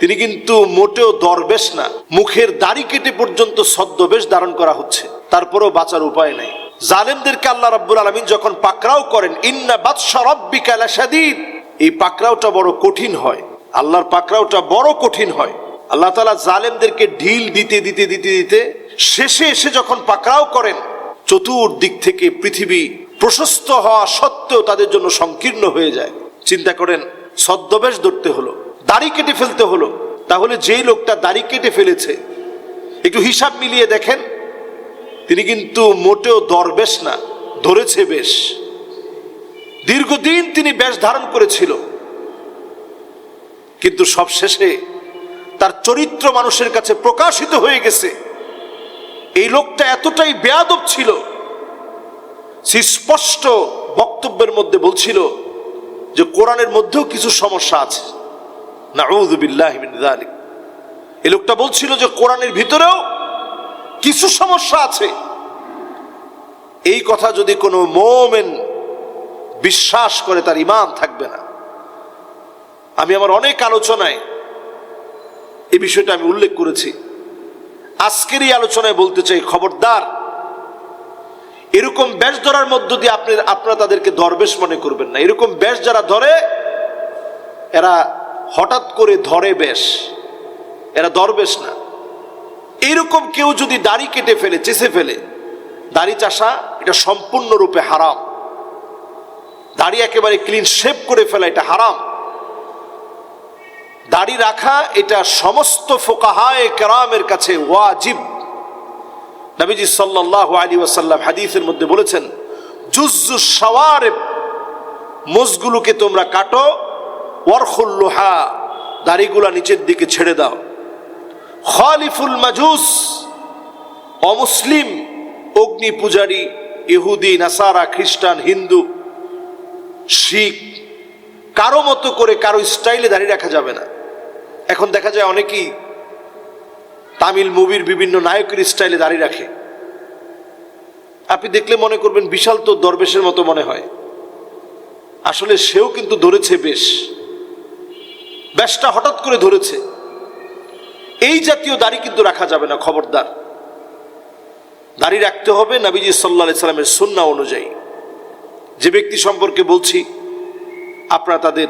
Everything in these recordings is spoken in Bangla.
তিনি কিন্তু মোটেও দরবেশ না। মুখের দাড়ি কেটে পর্যন্ত ছদ্মবেশ ধারণ করা হচ্ছে। তারপরেও বাঁচার উপায় নাই। জালেমদেরকে আল্লাহ রাব্বুল আলমিন যখন পাকরাও করেন, ইন্না বাদশা রব্বিকা লাশাদীদ। এই পাকরাওটা বড় কঠিন হয়। আল্লাহর পাকরাওটা বড় কঠিন হয়। আল্লাহ তালা জালেমদেরকে ঢিল দিতে দিতে দিতে দিতে শেষে এসে যখন পাকরাও করেন, চতুর্দিক থেকে পৃথিবী প্রশস্ত হওয়া সত্ত্বেও তাদের জন্য সংকীর্ণ হয়ে যায়। চিন্তা করেন, ছদ্মবেশ ধরতে হলো। দাড়ি কেটে ফেলতে হলো। তাহলে যেই লোকটা দাড়ি কেটে ফেলেছে, একটু হিসাব মিলিয়ে দেখেন, তিনি কিন্তু মোটেও দরবেশ না, ধরেছে বেশ। দীর্ঘদিন তিনি বেশ ধারণ করেছিল। কিন্তু সবশেষে তার চরিত্র মানুষের কাছে প্রকাশিত হয়ে গেছে, এই লোকটা এতটাই বেয়াদব ছিল সে স্পষ্ট বক্তব্যের মধ্যে বলছিল যে কোরআনের মধ্যেও কিছু সমস্যা আছে। লোকটা বলছিল যে কোরআনের ভিতরেও কিছু সমস্যা আছে। এই কথা যদি কোনো মোমেন বিশ্বাস করে তার ইমান থাকবে না। আমি আমার অনেক আলোচনায় এই বিষয়টা আমি উল্লেখ করেছি। আজকের এই আলোচনায় বলতে চাই, খবরদার, এরকম ব্যাস ধরার মধ্য দিয়ে আপনি আপনারা তাদেরকে দরবেশ মনে করবেন না। এরকম ব্যাস যারা ধরে, এরা হঠাৎ করে ধরে বেশ। এরা দরবেশ না। এইরকম কেউ যদি দাড়ি কেটে ফেলে চেষে ফেলে, দাড়ি চাষা, এটা সম্পূর্ণরূপে হারাম। দাড়ি একেবারে ক্লিন শেপ করে ফেলা, এটা হারাম। দাড়ি রাখা, এটা সমস্ত ফোকাহায় কেরামের কাছে ওয়াজিব। নবীজি সাল্লাল্লাহু আলী ওয়াসাল্লাম হাদিসের মধ্যে বলেছেন জুজ্জু সওয়ারেব মোজগুলোকে তোমরা কাটো ওয়ারখুল্লুহা, দাড়িগুলা নিচের দিকে ছেড়ে দাও। খালিফুল মাজুস, অমুসলিম, অগ্নি পূজারী, ইহুদি, নাসারা, খ্রিস্টান, হিন্দু, শিখ, কারও মতো করে কারও স্টাইলে দাঁড়িয়ে রাখা যাবে না। এখন দেখা যায় অনেকেই তামিল মুভির বিভিন্ন নায়কের স্টাইলে দাঁড়িয়ে রাখে। আপনি দেখলে মনে করবেন বিশাল তো দরবেশের মতো মনে হয়। আসলে সেও কিন্তু ধরেছে বেশ। ব্যাসটা হঠাৎ করে ধরেছে। এই জাতীয় দাড়ি কিন্তু রাখা যাবে না, খবরদার। দাড়ি রাখতে হবে নাবিজি সাল্লা সাল্লামের সুন্না অনুযায়ী। যে ব্যক্তি সম্পর্কে বলছি, আপনারা তাদের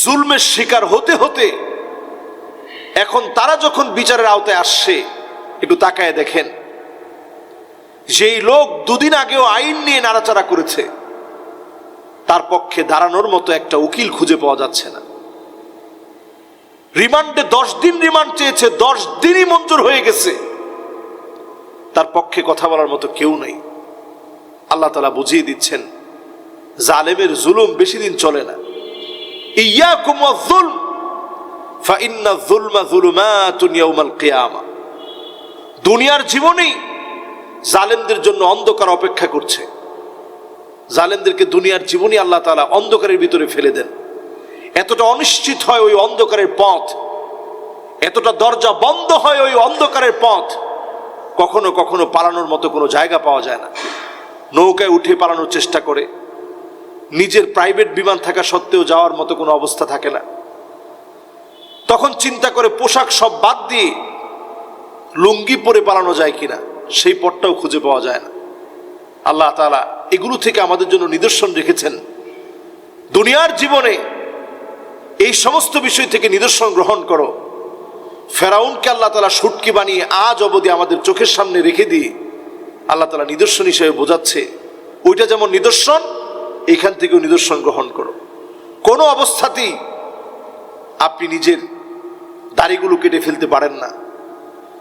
জুলমের শিকার হতে হতে এখন তারা যখন বিচারের আওতায় আসছে, একটু তাকায় দেখেন। যেই লোক দুদিন আগেও আইন নিয়ে নাড়াচাড়া করেছে, তার পক্ষে দাঁড়ানোর মতো একটা উকিল খুঁজে পাওয়া যাচ্ছে না। রিমান্ডে দশ দিন রিমান্ড চেয়েছে, দশ দিনই মঞ্জুর হয়ে গেছে। তার পক্ষে কথা বলার মতো কেউ নেই। আল্লাহ তালা বুঝিয়ে দিচ্ছেন, জালেমের জুলুম বেশি দিন চলে না। ইয়া কুমুল ফাইন্না জুলমা জুলুমাতুন ইয়াউমাল দুনিয়ার জীবনেই জালেমদের জন্য অন্ধকার অপেক্ষা করছে। জালেমদেরকে দুনিয়ার জীবনই আল্লাহ তাআলা অন্ধকারের ভিতরে ফেলে দেন। এতটা অনিশ্চিত হয় ওই অন্ধকারের পথ। এতটা দরজা বন্ধ হয় ওই অন্ধকারের পথ। কখনো কখনো পালানোর মতো কোনো জায়গা পাওয়া যায় না। নৌকায় উঠে পালানোর চেষ্টা করে। নিজের প্রাইভেট বিমান থাকা সত্ত্বেও যাওয়ার মতো কোনো অবস্থা থাকে না। তখন চিন্তা করে পোশাক সব বাদ দিয়ে লুঙ্গি পরে পালানো যায় কিনা, সেই পথটাও খুঁজে পাওয়া যায় না। আল্লাহ তালা এগুলো থেকে আমাদের জন্য নিদর্শন রেখেছেন। দুনিয়ার জীবনে এই সমস্ত বিষয় থেকে নিদর্শন গ্রহণ করো। ফেরাউনকে আল্লাহ তালা সুটকি বানিয়ে আজ অবধি আমাদের চোখের সামনে রেখে দিয়ে আল্লাহ তালা নিদর্শন হিসেবে বোঝাচ্ছে, ওইটা যেমন নিদর্শন, এখান থেকেও নিদর্শন গ্রহণ করো। কোনো অবস্থাতেই আপনি নিজের দাড়িগুলো কেটে ফেলতে পারেন না।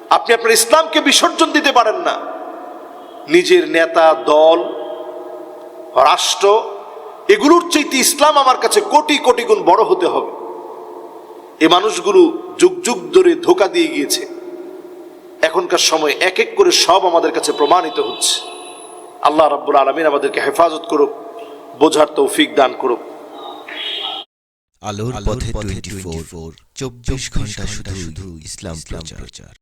আপনি আপনার ইসলামকে বিসর্জন দিতে পারেন না। নিজের নেতা, দল, রাষ্ট্র, এগুলোর চাইতে ইসলাম আমার কাছে কোটি কোটি গুণ বড় হতে হবে। এ মানুষগুলো যুগ যুগ ধরে ধোকা দিয়ে গিয়েছে। এখনকার সময় এক এক করে সব আমাদের কাছে প্রমাণিত হচ্ছে। আল্লাহ রাব্বুল আলমিন আমাদেরকে হেফাজত করুক বোঝার তৌফিক দান করুক। আলোর পথে টোয়েন্টি ফোর চব্বিশ ঘণ্টা শুধু শুধু ইসলাম প্রচার।